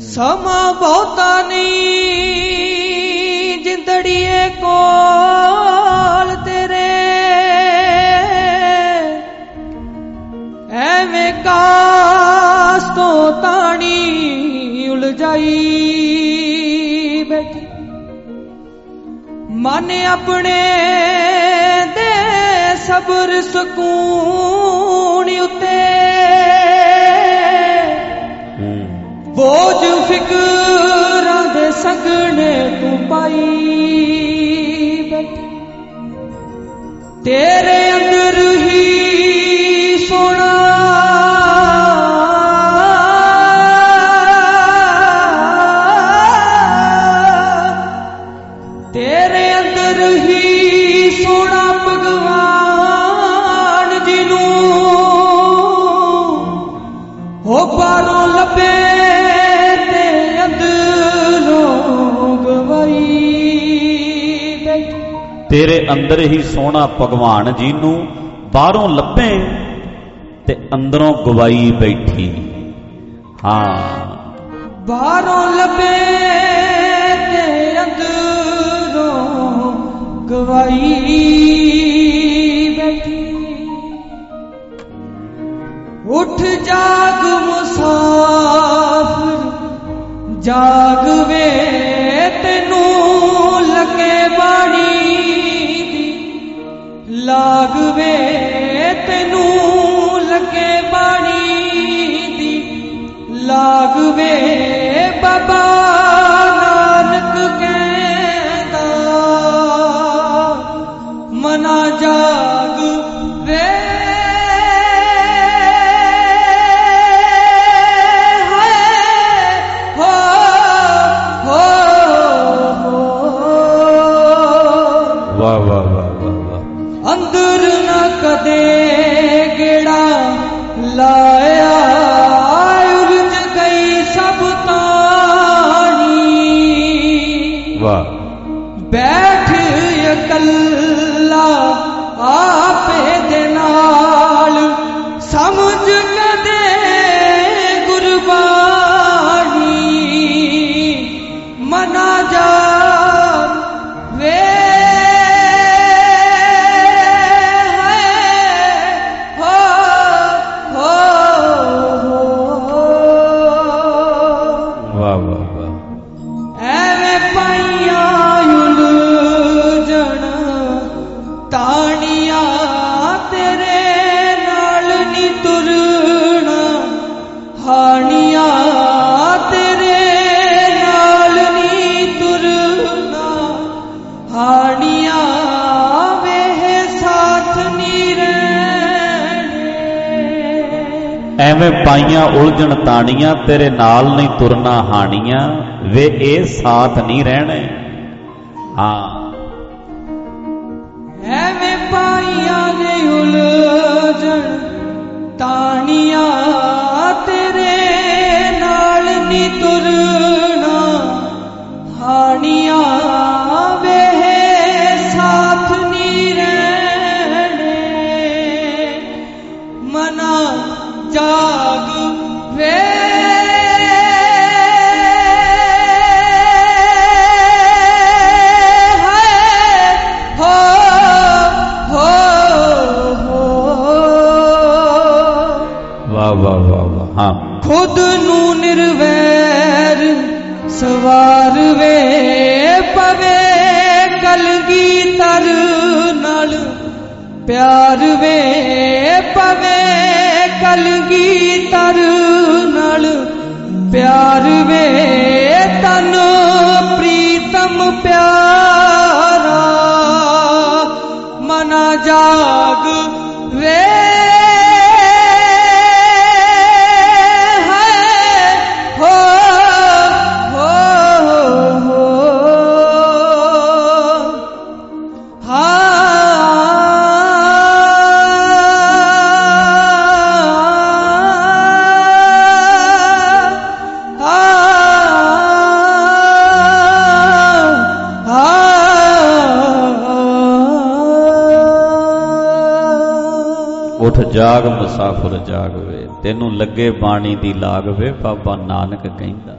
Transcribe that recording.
ਸਮਾਂ ਬਹੁਤਾ ਨਹੀਂ ਜਿੰਦੜੀਏ ਕੋਲ ਤੇਰੇ। ਐਵੇਂ ਕਾਸ ਤੋਂ ਤਾਣੀ ਉਲਝਾਈ ਬੈਠੀ। ਮਨ ਆਪਣੇ ਦੇ ਸਬਰ ਸਕੂਨ ਉਤੇ ਸੰਗਣੇ ਤੂੰ ਪਾਈ ਬੈਠ। ਤੇਰੇ ਤੇਰੇ ਅੰਦਰ ਹੀ ਸੋਹਣਾ ਭਗਵਾਨ ਜੀ ਨੂੰ ਬਾਹਰੋਂ ਲੱਭੇ ਤੇ ਅੰਦਰੋਂ ਗਵਾਈ ਬੈਠੀ। ਹਾਂ। ਬਾਹਰੋਂ ਲੱਭੇ ਤੇ ਅੰਦਰੋਂ ਗਵਾਈ ਬੈਠੀ। ਉੱਠ ਜਾਗ ਮੁਸਾਫਰ, ਜਾਗ ਵੇ ਲਾਗ ਵੇ ਬਾਬਾ ਨਾਨਕ ਕਹਿੰਦਾ ਮਨਾ ਜਾਗ ਵੇ ਵਾਹ ਵਾਹ ਵਾਹ ਵਾਹ। ਅੰਦਰ ਨਾ ਕਦੇ ਗੇੜਾ ਲਾਇਆ। ಆ ਐਵੇਂ ਪਾਈਆਂ ਉਲਝਣ ਤਾਣੀਆਂ, ਤੇਰੇ ਨਾਲ ਨਹੀਂ ਤੁਰਨਾ ਹਾਣੀਆਂ। ਵੇ, ਇਹ ਸਾਥ ਨਹੀਂ ਰਹਿਣੇ। ਹਾਂ। ਐਵੇਂ ਪਾਈਆਂ ਨੇ ਉਲਝਣ ਤਾਣੀਆਂ। ਵਾਹ ਵਾਹ ਵਾਹ ਹਾਂ। ਖੁਦ ਨੂੰ ਨਿਰਵੈਰ, ਸਵਾਰ ਵੇ, ਪਵੇ ਕਲਗੀ ਤਰ ਨਾਲ। ਪਿਆਰ ਵੇ, ਪਵੇ ਕਲਗੀ ਤਰ ਨਾਲ। ਪਿਆਰ ਵੇ, ਤਨ ਪ੍ਰੀਤਮ ਪਿਆਰਾ। ਮਨਾ ਜਾਗ ਉਠ ਜਾਗ ਮੁਸਾਫਰ ਜਾਗ ਵੇ ਤੈਨੂੰ ਲੱਗੇ ਬਾਣੀ ਦੀ ਲਾਗ ਵੇ ਬਾਬਾ ਨਾਨਕ ਕਹਿੰਦਾ।